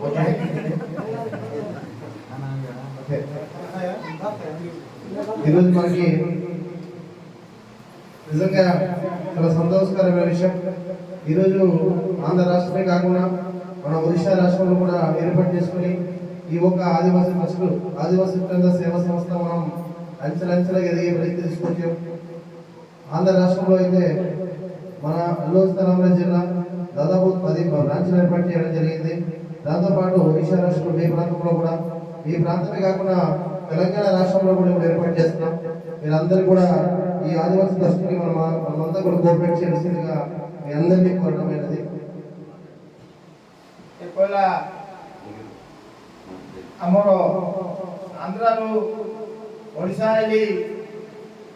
Okay ఈరోజు మనకి నిజంగా చాలా సంతోషకరమైన విషయం. ఈరోజు ఆంధ్ర రాష్ట్రమే కాకుండా మన ఒడిశా రాష్ట్రంలో కూడా ఏర్పాటు చేసుకుని ఈ ఒక్క ఆదివాసీ ట్రస్ట్ ఆదివాసీ కేంద్ర సేవా సంస్థ మనం అంచెలంచెలుగా ఎదిగే ప్రయత్నం తీసుకొచ్చాం ఆంధ్ర రాష్ట్రంలో అయితే మన అల్లూరు స్థలంలో జిల్లా దాదాపు పది బ్రాంచ్లు ఏర్పాటు చేయడం జరిగింది దాంతోపాటు ఒడిశా రాష్ట్రం మీ ప్రాంతంలో కూడా ఈ ప్రాంతమే కాకుండా తెలంగాణ రాష్ట్రంలో కూడా ఇప్పుడు ఏర్పాటు చేస్తున్నాం మీరందరూ కూడా ఈ ఆదివాసీ ట్రస్ట్కి మనం మనమంతా కూడా కోఆపరేట్ చేయాల్సిందిగా మీ అందరినీ కోరడమైనది ଏ କହିଲା ଆମର ଆନ୍ଧ୍ରାରୁ ଓଡ଼ିଶା ହେଲି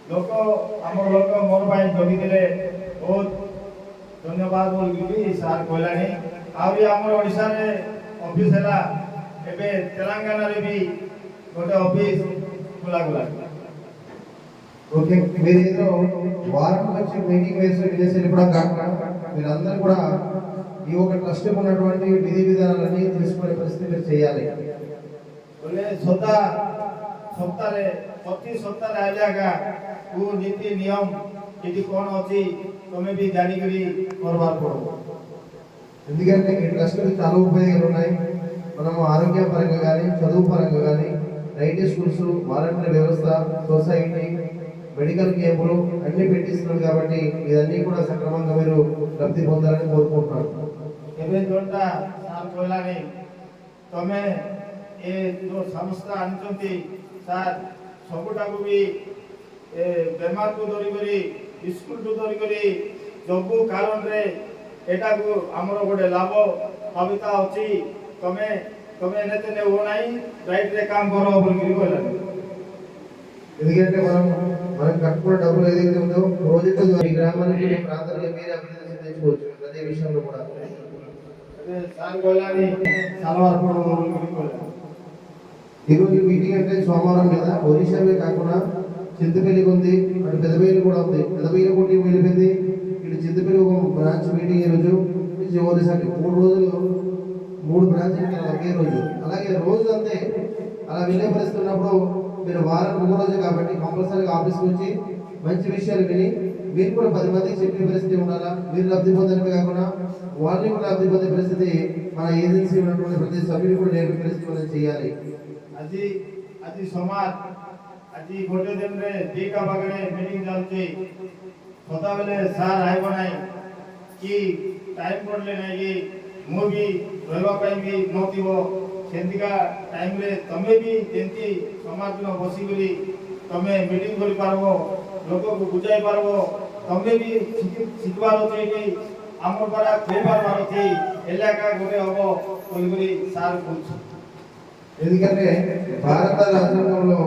ଲୋକ ଆମର ଲୋକ ମୋର ପାଇଁ ଜଗିଥିଲେ ବହୁତ ଧନ୍ୟବାଦ ବୋଲିକି ସାର୍ କହିଲାଣି ଆହୁରି ଆମର ଓଡ଼ିଶାରେ ଅଫିସ୍ ହେଲା ଏବେ ତେଲେଙ୍ଗାନାରେ ବି ଗୋଟେ ଅଫିସ୍ ଖୋଲାଗଲାଣି ఓకే మీరు ఏదో వారం వచ్చి మీటింగ్ వేసి విదేశీ వెళ్ళిపోవడం కాకుండా మీరందరూ కూడా ఈ ఒక ట్రస్ట్ ఉన్నటువంటి విధి విధానాలన్నీ తెలుసుకునే పరిస్థితి మీరు చేయాలి ବୋଲେ ସଦା ସପ୍ତାହରେ ପ୍ରତି ସପ୍ତାହରେ ଆଇଲେ ଆକା କୋଉ ନୀତି ନିୟମ ଏଠି କ'ଣ ଅଛି ତମେ ବି ଜାଣିକରି କରବାର ପଡବ ఎందుకంటే ఈ ట్రస్ట్ చాలా ఉపయోగాలు ఉన్నాయి మనము ఆరోగ్య పరంగా కానీ చదువు పరంగా కానీ ఐటీ స్కూల్స్ వాలంటీర్ వ్యవస్థ సొసైటీ మెడికల్ క్యాంపులు అన్ని పెట్టిస్తున్నాం కాబట్టి ఇవన్నీ కూడా సక్రమంగా మీరు లబ్ధి పొందాలని కోరుకుంటున్నాను ଏବେ ଯୋଉଟା ସାର୍ କହିଲାନି ତମେ ଏ ଯୋଉ ସଂସ୍ଥା ଆଣିଛନ୍ତି ସାର୍ ସବୁଟାକୁ ବି ଏ ବେମାରକୁ ଧରିକରି ସ୍କୁଲଠୁ ଧରିକରି ସବୁ କାରଣରେ ଏଟାକୁ ଆମର ଗୋଟେ ଲାଭ କବିତା ଅଛି ତମେ ତମେ ଏନେ ତେନେ ଓ ନାହିଁ ରାଇଟ୍ରେ କାମ କର ବୋଲିକିରି କହିଲାନି ఎందుకంటే మనం మనం కట్టుకున్న డబ్బులు ఏదైతే ఉందో రోజుకు ఈ గ్రామానికి ఈ ప్రాంతానికి మీరే అభివృద్ధి చెందించుకోవచ్చు ప్రతి విషయంలో కూడా ଏବେ ସାର୍ କହିଲାନି ସାଲୱାର ପଡବ ବୋଲିକିରି କହିଲାନି ఈరోజు మీటింగ్ అంటే సోమవారం మీద ఒరిస్సావే కాకుండా చింతపల్లికి ఉంది అటు పెదపల్లి కూడా ఉంది. పెదపల్లి కూడా వెళ్ళిపోయింది. ఇటు చింతపల్లి ఒక బ్రాంచ్ మీటింగ్ ఈరోజు ఓదేసారి మూడు రోజులు మూడు బ్రాంచ్ ఒకే రోజు. అలాగే రోజు అంతే. అలా వెళ్ళే పరిస్థితున్నప్పుడు మీరు వారం మూడు రోజు కాబట్టి కంపల్సరీగా ఆఫీస్కి వచ్చి మంచి విషయాలు విని మీరు కూడా పది మందికి చెప్పే పరిస్థితి ఉండాలా మీరు లబ్ధి పొందడమే కాకుండా వాళ్ళని కూడా లబ్ధి పొందే పరిస్థితి మన ఏజెన్సీ ఉన్నటువంటి ప్రతి సభ్యులు కూడా నేర్పే పరిస్థితి మనం చేయాలి. అది అది సుమారు ଆଜି ଗୋଟେ ଦିନରେ ଦିଟା ପାଖରେ ମିଟିଂ ଚାଲୁଛି ସଦାବେଳେ ସାର୍ ଆଇବ ନାହିଁ କି ଟାଇମ୍ ପଡ଼ିଲେ ନାହିଁ କି ମୁଁ ବି ରହିବା ପାଇଁ ବି ନଥିବ ସେମିତିକା ଟାଇମ୍ରେ ତମେ ବି ଯେମିତି ସମାଜର ବସିକରି ତମେ ମିଟିଂ କରିପାରିବ ଲୋକକୁ ବୁଝାଇ ପାରିବ ତମେ ବି ଶିଖି- ଶିଖିବାର ଅଛି କି ଆମର ଦ୍ୱାରା କହିପାରିବାର ଅଛି ଏଲାକା ଗୋଟେ ହବ ବୋଲିକରି ସାର୍ କହୁଛି ఎందుకంటే భారత రాజ్యాంగంలో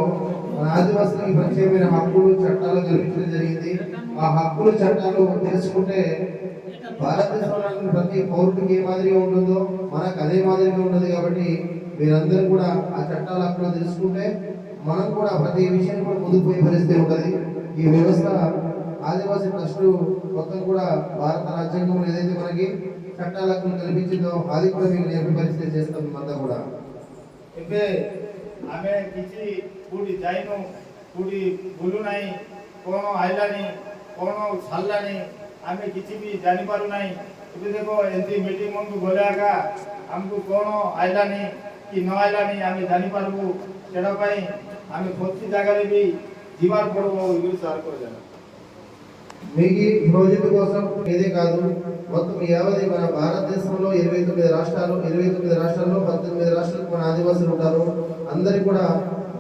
మన ఆదివాసులకి ప్రత్యేకమైన హక్కులు చట్టాలు కల్పించడం జరిగింది. ఆ హక్కులు చట్టాలు తెలుసుకుంటే భారతదేశంలో ప్రతి పౌరుడికి ఏ మాదిరిగా ఉంటుందో మనకు అదే మాదిరిగా ఉంటుంది కాబట్టి మీరందరూ కూడా ఆ చట్టాల హక్కులు తెలుసుకుంటే మనం కూడా ప్రతి విషయం కూడా ముందుకు పరిస్థితి ఉంటుంది. ఈ వ్యవస్థ ఆదివాసీ ట్రస్టు మొత్తం కూడా భారత రాజ్యాంగంలో ఏదైతే మనకి చట్టాలకు కల్పించిందో అది కూడా మీకు నేర్పి పరిస్థితి చేస్తాం అంతా కూడా. అంటే ఆమె କିଛି କୋଉଠି ଯାଇନୁ କୋଉଠି ବୁଲୁ ନାହିଁ କ'ଣ ଆଇଲାନି କ'ଣ ଛାଡ଼ିଲାନି ଆମେ କିଛି ବି ଜାଣିପାରୁ ନାହିଁ ଏବେ ଦେଖ ଏମିତି ମିଟିଂ ମାନଙ୍କୁ ଗଲେ ଆକା ଆମକୁ କ'ଣ ଆଇଲାନି କି ନ ଆଇଲାନି ଆମେ ଜାଣିପାରିବୁ ସେଟା ପାଇଁ ଆମେ ପ୍ରତି ଜାଗାରେ ବି ଯିବାର ପଡ଼ିବ ବୋଲି ସାର୍ କହିଲେ మీకు ఈ ప్రాజెక్టు కోసం ఇదే కాదు మొత్తం యావది మన భారతదేశంలో ఇరవై తొమ్మిది రాష్ట్రాలు ఇరవై తొమ్మిది రాష్ట్రాల్లో పద్దెనిమిది రాష్ట్రాలకు మన ఆదివాసులు ఉంటారు అందరికి కూడా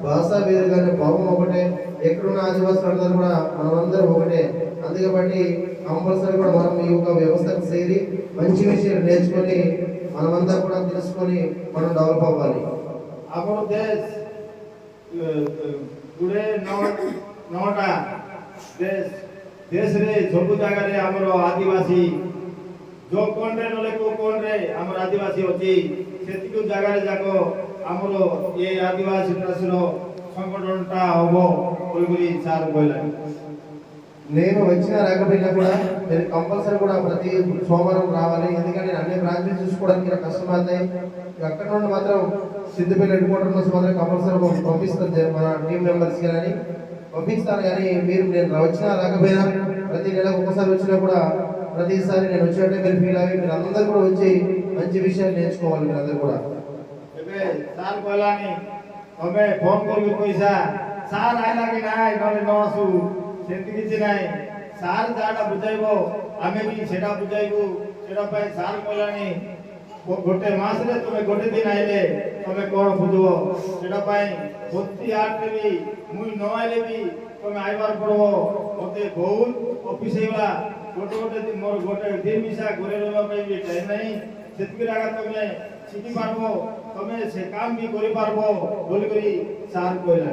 భాష వేరు కానీ భావం ఒకటే. ఎక్కడున్న ఆదివాసులు అందరూ కూడా మనమందరం ఒకటే. అందుకబట్టి కంపల్సరీ కూడా మనం ఈ యొక్క వ్యవస్థకు చేరి మంచి విషయాలు నేర్చుకొని మనమంతా కూడా తెలుసుకొని మనం డెవలప్ అవ్వాలి. దేశ దేశ జబ్బు తాగలే ఆదివాసీ. ଆମର ଆଦିବାସୀ ଯୋଉ କୋଣରେ ନହେଲେ କୋଉ କୋଣରେ ଆମର ଆଦିବାସୀ ଅଛି ସେତିକି ଜାଗାରେ ଯାକ ଆମର ଏ ଆଦିବାସୀ ଟ୍ରାଷ୍ଟର ସଂଗଠନଟା ହବ ବୋଲିକରି ସାର୍ କହିଲା నేను వచ్చినా రాకపోయినా కూడా మీరు కంపల్సరీ కూడా ప్రతి సోమవారం రావాలి ఎందుకంటే నేను అన్ని బ్రాంచెస్ చూసుకోవడానికి నాకు కష్టం అవుతాయి అక్కడ నుండి మాత్రం సిద్దిపేట హెడ్ క్వార్టర్ నుంచి మాత్రం కంపల్సరీ పంపిస్తాను జర మన టీం మెంబర్స్ కానీ పంపిస్తాను కానీ మీరు నేను వచ్చినా రాకపోయినా ప్రతి నెలకు ఒకసారి వచ్చినా కూడా ప్రతిసారి నేను వచ్చినట్టే మీరు ఫీల్ అయ్యి మీరు అందరూ కూడా వచ్చి మంచి విషయాలు నేర్చుకోవాలి మీరు అందరూ కూడా ଏବେ ସାର୍ କହିଲାନି ତମେ ଫୋନ କରିକି ପଇସା ସାର୍ ଆଇଲା କି ନାଇଁ ନହେଲେ ନ ଆସୁ ସେମିତି କିଛି ନାହିଁ ସାର୍ ଯାହାଟା ବୁଝାଇବ ଆମେ ବି ସେଟା ବୁଝାଇବୁ ସେଟା ପାଇଁ ସାର୍ କହିଲାନି ଗୋ- ଗୋଟେ ମାସରେ ତମେ ଗୋଟେ ଦିନ ଆଇଲେ ତମେ କଣ ବୁଝିବ ସେଟା ପାଇଁ ପ୍ରତି ଆଠରେ ବି ମୁଇଁ ନ ଆଇଲେ ବି ତମେ ଆଇବାର ପଡବ ମତେ ବହୁତ ଅଫିସ ହେଇଗଲା ଗୋଟେ ଗୋଟେ ଦିନ ମୋର ଗୋଟେ ଦିନ ମିଶା ଘରେ ରହିବା ପାଇଁ ବି ଟାଇମ୍ ନାହିଁ ସେତିକି ଆଗ ତମେ ଶିଖି ପାରବ ତମେ ସେ କାମ ବି କରିପାରବ ବୋଲିକରି ସାର୍ କହିଲା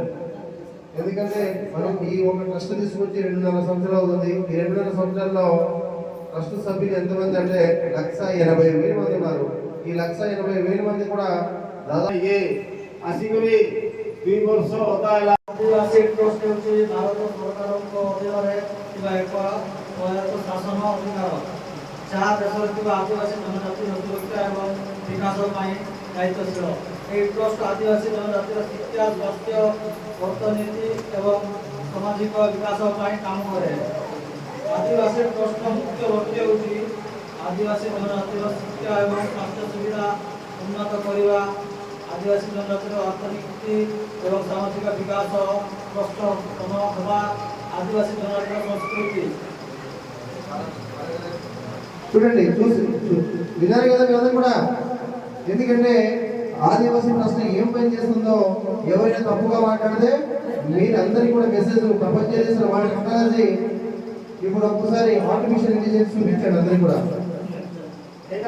ఎందుకంటే మనం ఈ ఒక ట్రస్ట్ తీసుకొచ్చి రెండున్నర సంవత్సరాలు అవుతుంది ఈ రెండున్నర సంవత్సరాల్లో ట్రస్ట్ సభ్యులు ఎంతమంది అంటే లక్ష ఎనభై వేల మంది ఉన్నారు ఈ లక్ష ఎనభై వేల మంది కూడా దాదాపు ଇଏ ଆସିକରି ଦୁଇ ବର୍ଷ ଅଧା ହେଲା ଆଦିବାସୀ ଟ୍ରଷ୍ଟ ହେଉଛି ଭାରତ ସରକାରଙ୍କ ଅଧୀନରେ ଥିବା ଏକ ସହାୟକ অভিভাবক। যাহা দেশের কিংবা আদিবাসী জনজাতির সুরক্ষা এবং বিকাশ পাই দায়িত্বশীল। এই ট্রষ্ট আদিবাসী জনজাতির শিক্ষা স্বাস্থ্য অর্থনীতি এবং সামাজিক বিকাশ পাই কাম করে। আদিবাসী ট্রষ্ট মুখ্য লক্ষ্য হচ্ছে আদিবাসী জনজাতির শিক্ষা এবং স্বাস্থ্য সুবিধা উন্নত করা আদিবাসী জনজাতির অর্থনীতি এবং সামাজিক বিকাশ প্রশ্ন হওয়া আদিবাসী জনজাতির সংস্কৃতি। చూడండి చూసి విన్నారు కదా వీళ్ళందరూ కూడా? ఎందుకంటే ఆదివాసీ ప్రశ్న ఏం పని చేస్తుందో ఎవరైనా తప్పుగా మాట్లాడితే మీరందరికీ కూడా మెసేజ్ ప్రపంచ చేసిన వాళ్ళ టెక్నాలజీ ఇప్పుడు ఒక్కసారి ఆర్టిఫిషియల్ ఇంటెలిజెన్స్ చూపించాడు అందరికీ కూడా. అమరో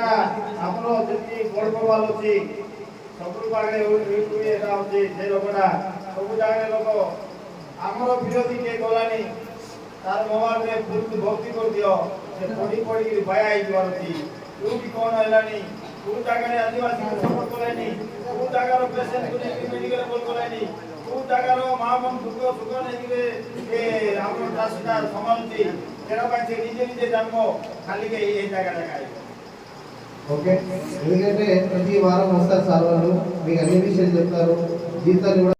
అమలో తిరిగి గోడకోవాలు వచ్చి సబ్బులు బాగా તાર મોવાને પૂર્તિ ભક્તિ કર દિયો જે પડી પડી ભયાઈ જવાનતી તું બી કોણ હેલાની તું તાગાને આદિવાસી સપોર્ટ કરાયની તું તાગારો પેશન્ટ કોને મેડિકલ બોલ કરાયની તું તાગારો મા મન સુખ સુખ નહીલે કે આપણો ટ્રસ્ટના સમાનતી તેરા પાસે નીચે નીચે જન્મો ખાલી કે એ જગ્યા લગાય ఓకే ఎందుకంటే ప్రతి వారం వస్తారు సార్ వాళ్ళు మీకు అన్ని విషయాలు చెప్తారు జీతాలు కూడా